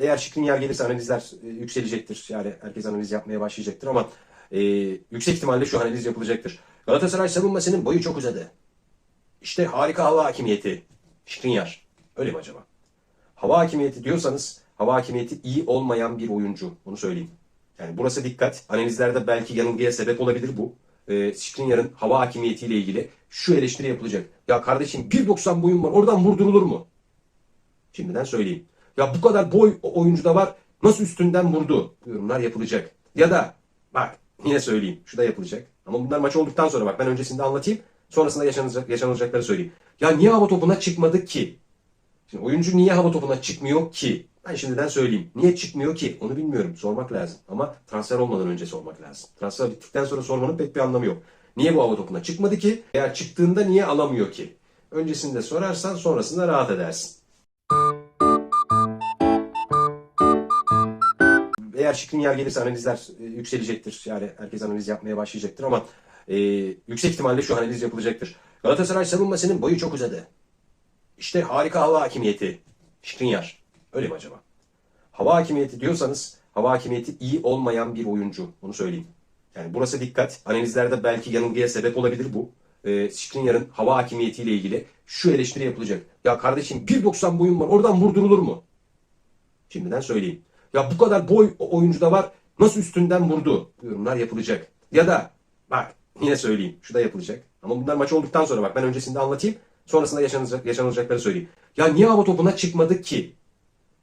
eğer Skriniar gelirse analizler e, yükselecektir. Yani herkes analiz yapmaya başlayacaktır ama e, yüksek ihtimalle şu analiz yapılacaktır. Galatasaray savunmasının boyu çok uzadı. İşte harika hava hakimiyeti. Skriniar. Öyle mi acaba? Hava hakimiyeti diyorsanız hava hakimiyeti iyi olmayan bir oyuncu. Bunu söyleyeyim. Yani burası dikkat. Analizlerde belki yanılgıya sebep olabilir bu. Ee, Skriniar'ın hava hakimiyetiyle ilgili şu eleştiri yapılacak. Ya kardeşim 1.90 boyun var oradan vurdurulur mu? Şimdiden söyleyeyim. Ya bu kadar boy o oyuncuda var. Nasıl üstünden vurdu? Yorumlar yapılacak. Ya da bak yine söyleyeyim. Şu da yapılacak. Ama bunlar maç olduktan sonra bak ben öncesinde anlatayım. Sonrasında yaşanacak, yaşanılacakları söyleyeyim. Ya niye hava topuna çıkmadı ki? Şimdi oyuncu niye hava topuna çıkmıyor ki? Ben şimdiden söyleyeyim. Niye çıkmıyor ki? Onu bilmiyorum. Sormak lazım. Ama transfer olmadan önce sormak lazım. Transfer bittikten sonra sormanın pek bir anlamı yok. Niye bu hava topuna çıkmadı ki? Eğer çıktığında niye alamıyor ki? Öncesinde sorarsan sonrasında rahat edersin. Eğer Skriniar gelirse analizler e, yükselecektir. Yani herkes analiz yapmaya başlayacaktır ama e, yüksek ihtimalle şu analiz yapılacaktır. Galatasaray savunmasının boyu çok uzadı. İşte harika hava hakimiyeti. Skriniar. Öyle mi acaba? Hava hakimiyeti diyorsanız hava hakimiyeti iyi olmayan bir oyuncu. Bunu söyleyeyim. Yani burası dikkat. Analizlerde belki yanılgıya sebep olabilir bu. Ee, Skriniar'ın hava hakimiyetiyle ilgili şu eleştiri yapılacak. Ya kardeşim 1.90 boyun var oradan vurdurulur mu? Şimdiden söyleyeyim. Ya bu kadar boy o oyuncuda var. Nasıl üstünden vurdu? Yorumlar yapılacak. Ya da bak yine söyleyeyim. Şu da yapılacak. Ama bunlar maç olduktan sonra bak ben öncesinde anlatayım. Sonrasında yaşanacak, yaşanılacakları söyleyeyim. Ya niye hava topuna çıkmadı ki?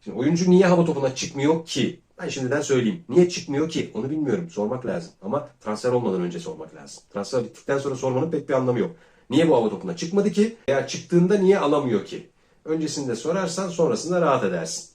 Şimdi oyuncu niye hava topuna çıkmıyor ki? Ben şimdiden söyleyeyim. Niye çıkmıyor ki? Onu bilmiyorum. Sormak lazım. Ama transfer olmadan önce sormak lazım. Transfer bittikten sonra sormanın pek bir anlamı yok. Niye bu hava topuna çıkmadı ki? Eğer çıktığında niye alamıyor ki? Öncesinde sorarsan sonrasında rahat edersin.